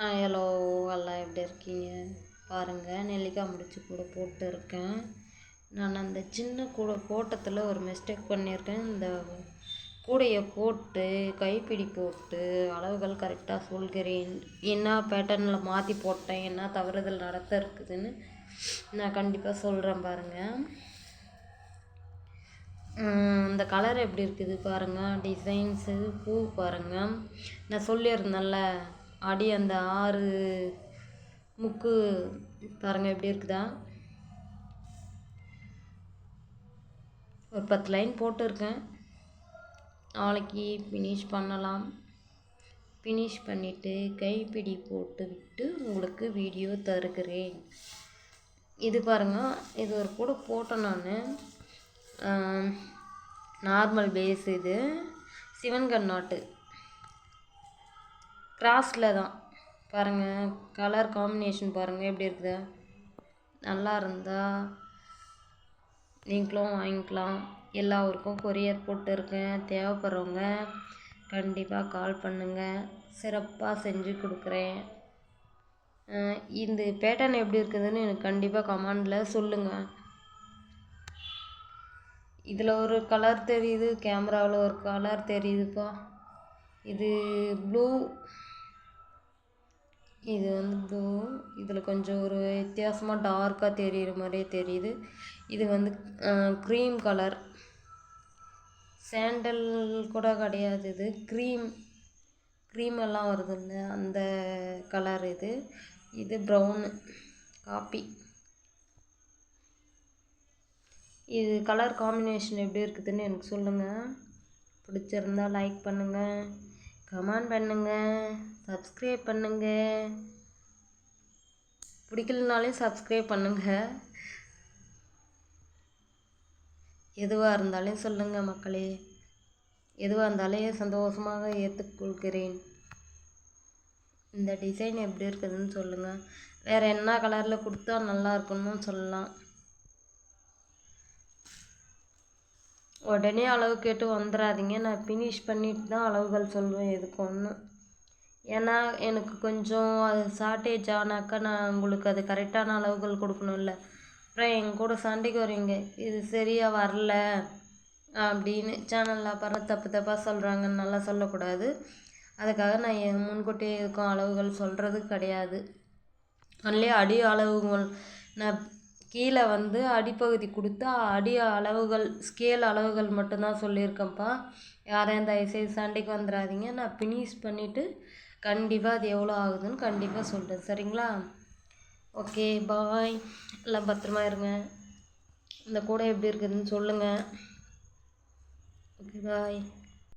Hello எல்லாம் எப்படி இருக்கீங்க? பாருங்கள் நெல்லிக்காய் முடிச்சு கூட போட்டுருக்கேன். நான் அந்த சின்ன கூடை போட்டத்தில் ஒரு மிஸ்டேக் பண்ணியிருக்கேன். இந்த கூடையை போட்டு கைப்பிடி போட்டு அளவுகள் கரெக்டாக சொல்கிறேன். என்ன பேட்டர்னில் மாற்றி போட்டேன் என்ன தவறுதல் நடத்த இருக்குதுன்னு நான் கண்டிப்பாக சொல்கிறேன் பாருங்கள் இந்த கலர் எப்படி இருக்குது பாருங்கள் டிசைன்ஸு பூ பாருங்கள் நான் சொல்லியிருந்தேன்ல அடி அந்த ஆறு முக்கு பாருங்கள் எப்படி இருக்குதா? ஒரு பத்து லைன் போட்டிருக்கேன். நாளைக்கு ஃபினிஷ் பண்ணலாம். ஃபினிஷ் பண்ணிவிட்டு கைப்பிடி போட்டு விட்டு உங்களுக்கு வீடியோ தருகிறேன். இது பாருங்கள் இது ஒரு கூட போட்டேன் நான். நார்மல் பேஸ் இது. சிவன்கண் நாட்டு. கிராஸில் தான். பாருங்கள் கலர் காம்பினேஷன் பாருங்கள் எப்படி இருக்குது? நல்லா இருந்தால் நீங்களும் வாங்கிக்கலாம். எல்லா ஊருக்கும் கொரியர் போட்டுருக்கேன் தேவைப்படுறவங்க கண்டிப்பாக கால் பண்ணுங்கள் சிறப்பாக செஞ்சு கொடுக்குறேன். இந்த பேட்டர்ன் எப்படி இருக்குதுன்னு எனக்கு கண்டிப்பாக கமெண்டில் சொல்லுங்கள் இதில் ஒரு கலர் தெரியுது கேமராவில் ஒரு கலர் தெரியுதுப்பா. இது ப்ளூ இது வந்து ப்ளூ இதில் கொஞ்சம் ஒரு வித்தியாசமாக டார்க்காக தெரிகிற மாதிரியே தெரியுது. இது வந்து க்ரீம் கலர் சேண்டல் கூட கிடையாது இது. க்ரீம் க்ரீம் எல்லாம் வருதுல்ல அந்த கலர் இது. இது ப்ரௌனு காப்பி இது கலர் காம்பினேஷன் எப்படி இருக்குதுன்னு எனக்கு சொல்லுங்கள் பிடிச்சிருந்தா லைக் பண்ணுங்கள் கமெண்ட் பண்ணுங்கள் சப்ஸ்கிரைப் பண்ணுங்கள் பிடிக்கலனாலையும் சப்ஸ்கிரைப் பண்ணுங்கள் எதுவாக இருந்தாலும் சொல்லுங்கள் மக்களே. எதுவாக இருந்தாலும் சந்தோஷமாக ஏற்றுக்கொள்கிறேன் இந்த டிசைன் எப்படி இருக்குதுன்னு சொல்லுங்கள் வேறு என்ன கலரில் கொடுத்தா நல்லா இருக்குன்னு சொல்லலாம். உடனே அளவு கேட்டு வந்துடாதீங்க நான் ஃபினிஷ் பண்ணிட்டு தான் அளவுகள் சொல்லுவேன். எதுக்கு ஒன்று ஏன்னா எனக்கு கொஞ்சம் அது ஷார்ட்டேஜ் ஆனாக்கா நான் உங்களுக்கு அது கரெக்டான அளவுகள் கொடுக்கணும்ல. அப்புறம் எங்கள் கூட சண்டைக்கு வரீங்க இது சரியாக வரல அப்படின்னு சேனலில் அப்புறம் தப்பு தப்பாக சொல்கிறாங்கன்னு நல்லா சொல்லக்கூடாது. அதுக்காக நான் என் முன்கூட்டியே இருக்கும் அளவுகள் சொல்கிறது கிடையாது. அதுலேயே அடி அளவுகள் நான் கீழே வந்து அடிப்பகுதி கொடுத்து அடி அளவுகள் ஸ்கேல் அளவுகள் மட்டும்தான் சொல்லியிருக்கேன்ப்பா. யாரையும் தயவுசெய்து சண்டைக்கு வந்துடாதீங்க. நான் ஃபினிஷ் பண்ணிவிட்டு கண்டிப்பாக அது எவ்வளோ ஆகுதுன்னு கண்டிப்பாக சொல்கிறேன் சரிங்களா? ஓகே பாய் எல்லாம் பத்திரமா இருங்க. இந்த கூடை எப்படி இருக்குதுன்னு சொல்லுங்கள் ஓகே பாய்